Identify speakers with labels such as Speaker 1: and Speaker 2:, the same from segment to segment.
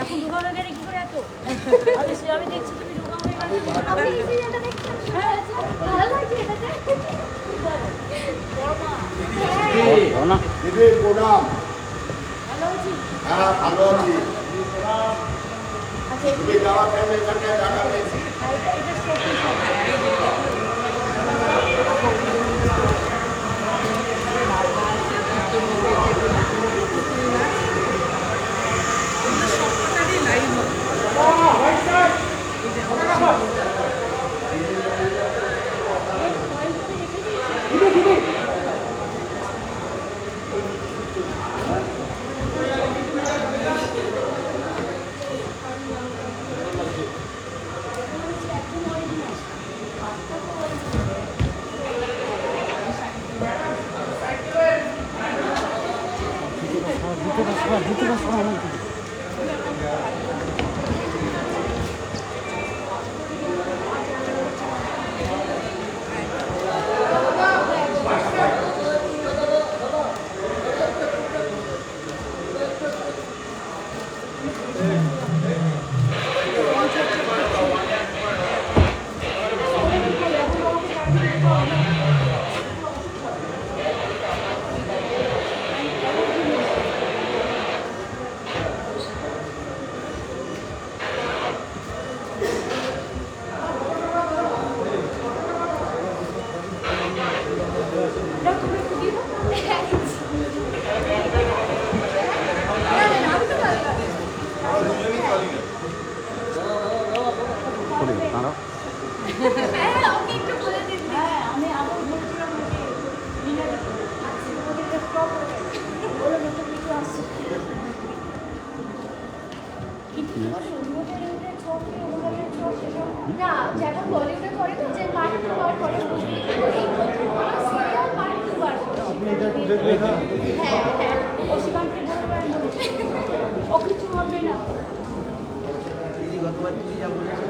Speaker 1: এখন দুর্গা গেলে কি করে এত আমি দেখছি তুমি দুর্গা
Speaker 2: আপনি এই সিরিয়ালটা দেখছেন ভালো লাগছে এটাতে
Speaker 3: বড় মা
Speaker 2: দিদি প্রণাম।
Speaker 3: হ্যাঁ ভালো আছি। তুমি যাওয়ার টাইমে এখানটায়
Speaker 4: টাকা What do you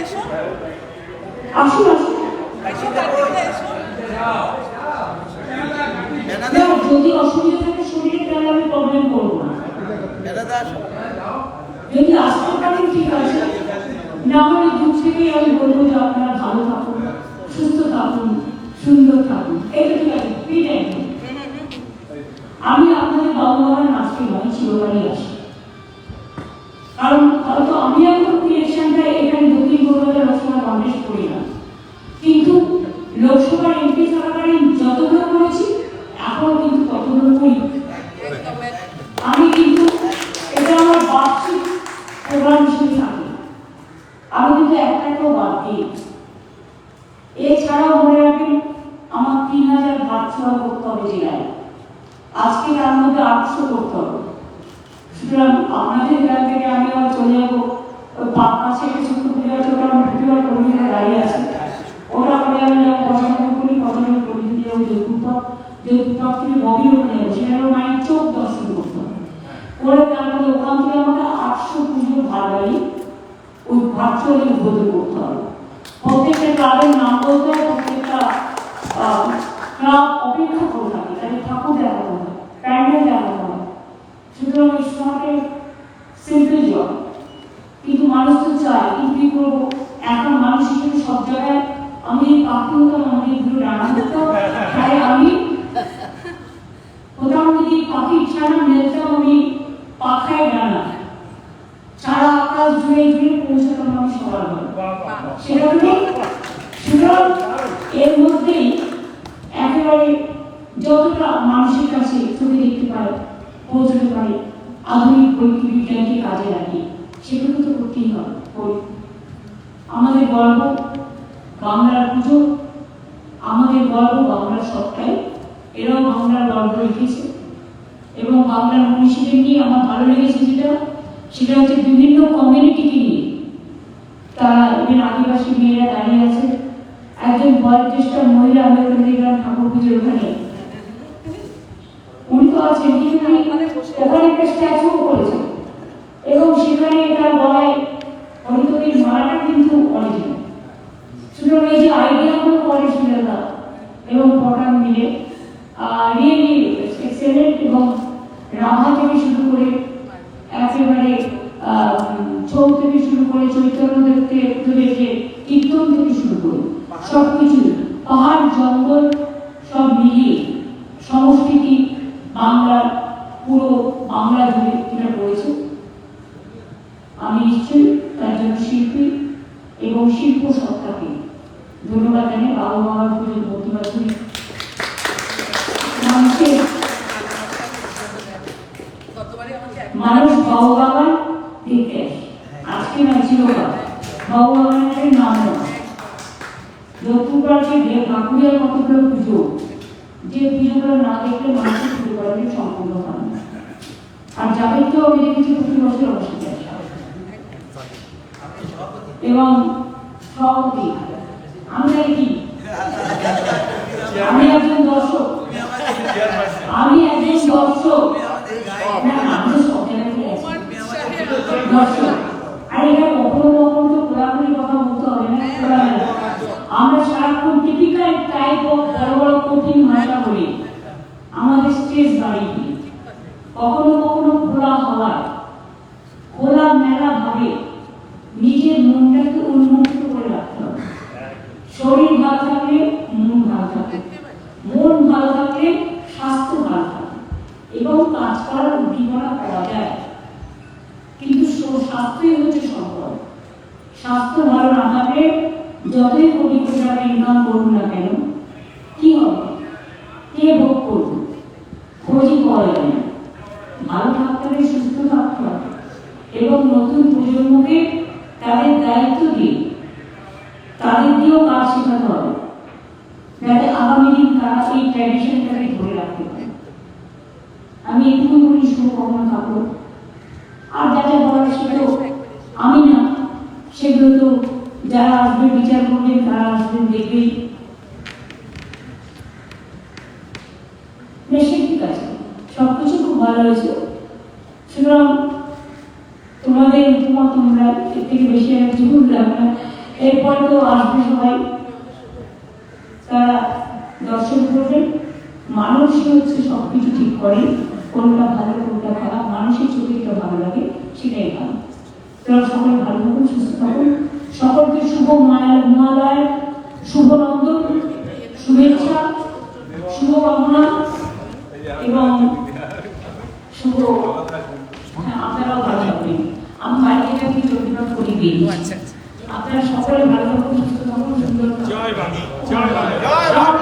Speaker 4: এসো
Speaker 5: দেখো, যদি অসুবিধা থাকে শরীরে তাহলে আমি প্রবলেম করব না। যদি পারেন ঠিক আছে না হলে দূর থেকেই আমি বলব যে আপনারা ভালো থাকুন, সুস্থ থাকুন, সুন্দর থাকুন। এটা ঠিক আছে। আমি আপনাদের বাবা মার নাচতে নয়, চিরকালই আসি কারণ হয়তো আমি এখন ইলেকশনটা এখানে দক্ষিণ কলকাতা লোকসভা কংগ্রেস করি না। কিন্তু লোকসভার এমপি থাকাকালীন যতগুলো করেছি এখনও কিন্তু ততগুলো করি
Speaker 4: একদম একদম
Speaker 5: আমি কিন্তু এটা আমার বার্ষিক প্রোগ্রাম হিসেবে থাকি আমি কিন্তু একটাকেও বাদ দিই এছাড়াও মনে রাখবেন আমার তিন হাজার করতে হবে জেলায় আজকে তার মধ্যে আটশো করতে হবে। সুতরাং আপনাদের গ্রাম থেকে আমি আবার চলে যাব। পাশে ছোট্ট পুজো আছে কর্মীরা দাঁড়িয়ে আছে। ওটা করে আমি যাব পছন্দ করি পছন্দ করি দিয়ে ওই যৌতুক থেকে ববি ওখানে সেখানে মায়ের চোখ দর্শন করতে হবে। করে তারপরে ওখান থেকে আমাকে আটশো পুজোর ভাড়া বাড়ি ওই ভার্চুয়ালি উদ্বোধন করতে হবে। প্রত্যেকটা ক্লাবের নাম বলতে প্রত্যেকটা ক্লাব অপেক্ষা করে থাকে তাদের ঠাকুর দেখাতে হবে প্যান্ডেল দেখাতে হবে সুতরাং শহরে সিম্পল জব কিন্তু মানুষ তো চায় কিন্তু কি করব? এখন মানুষ হিসেবে সব জায়গায় আমি পাখি হতাম আমাকে এগুলো রান্না করতাম তাই আমি কোথাও যদি পাখির ছানা মেলতাম আমি পাখায় ডানা। সারা আকাশ জুড়ে জুড়ে পৌঁছাতাম আমি সবার সুতরাং এর মধ্যেই যতটা মানুষের কাছে চোখে দেখতে পায় পৌঁছতে পারে, আধুনিক প্রযুক্তি বিজ্ঞানকে কাজে লাগিয়ে, সেগুলো তো করতেই হবে। আমাদের গর্ব বাংলার পুজো, আমাদের গর্ব বাংলার সবটাই। এরাও বাংলার গর্ব রেখেছে। এবং বাংলার মনীষীদের নিয়ে আমার ভালো লেগেছে যেটা, সেটা হচ্ছে বিভিন্ন কমিউনিটিকে নিয়ে। তারা এখানে আদিবাসী মেয়েরা দাঁড়িয়ে আছে। একজন বয়োজ্যেষ্ঠ মহিলা আমি ওখানে দেখলাম ঠাকুর পুজোর ওখানে আছেন কিন্তু ওখানে একটা স্ট্যাচুও করেছেন। এবং সেখানে তার গলায় হরিতবীর মালাটা কিন্তু অরিজিনাল সুতরাং এই যে আইডিয়াগুলো সুরেলা এবং পটান মিলে রিয়েলি এবং রাভা থেকে শুরু করে একেবারে ছৌ থেকে শুরু করে চৈতন্য দেখতে দেখে কীর্তন থেকে শুরু করে সব কিছু পাহাড় জঙ্গল সব মিলিয়ে সংস্কৃতি বাংলার পুরো বাংলা জুড়ে এটা রয়েছে নিশ্চয়ই তার জন্য শিল্পী এবং শিল্প সত্তাকে। ধন্যবাদ জানাই বাবা মামার পুজোর
Speaker 4: আমাকে
Speaker 5: মানুষ ভগবান দেখতে আজকে না চিরকাল। ভগবানের নাম নেওয়া। লক্ষ্মীপুরকে যে ঠাকুরের কতগুলো পুজো, যে পুজোগুলো না দেখলে মানুষের পুজো করাটা সম্পূর্ণ হয় আর যাদের তো আমি দেখেছি প্রতি বছর আসে। এবং সভাপতি কি? আমি একজন দর্শক। আমি একজন দর্শক। আমি দর্শক শরীর ভালো থাকলে মন ভালো থাকে। মন ভালো থাকলে স্বাস্থ্য ভালো থাকে। এবং কাজ করার উদ্দীপনা পাওয়া যায়। কিন্তু স্বাস্থ্যই হচ্ছে সম্পদ। স্বাস্থ্য ভালো না থাকলে যতই কোটি কোটি টাকা ইনকাম করুন না কেন, কি হবে? কে ভোগ করবে? খোঁজই পাওয়া না ভালো থাকতে সুস্থ থাকতে হবে। এবং নতুন প্রজন্মকে তাদের দায়িত্ব দিয়ে কাজ শেখাতে হবে। যাতে আগামী দিন তারা এই ট্র্যাডিশনটাকে ধরে রাখতে পারে। আমি এটুকু বলি, শুভকামনা থাকব আর যা যা বলার সেগুলো আমি না, সেগুলো তো যারা আসবে, বিচার করবেন, তারা আসবেন দেখবেই। ঠিক আছে। সব কিছু খুব ভালো হয়েছে। সুতরাং তোমাদের উপমা তোমরা এর থেকে বেশি আর কিছু বললাম না। এরপরে তো আসবে সবাই তারা দর্শন করবে মানুষই হচ্ছে সব কিছু ঠিক করে কোনটা ভালো কোনটা খারাপ মানুষের চোখে যেটা ভালো লাগে সেটাই ভালো। তোরা সকলে ভালো থাকুন সুস্থ থাকুন। সকলকে শুভ মায়া মহালয় শুভ নন্দন শুভেচ্ছা শুভ কামনা এবং শুভ হ্যাঁ, আপনারাও ভালো থাকবেন। আমি রবীন্দ্রনাথ করি
Speaker 4: আচ্ছা আচ্ছা।
Speaker 5: আপনারা সকলে ভালো থাকুন সুস্থ থাকুন সুন্দর থাকুন।
Speaker 6: জয় বাংলা। জয় বাংলা।
Speaker 5: জয় বাংলা।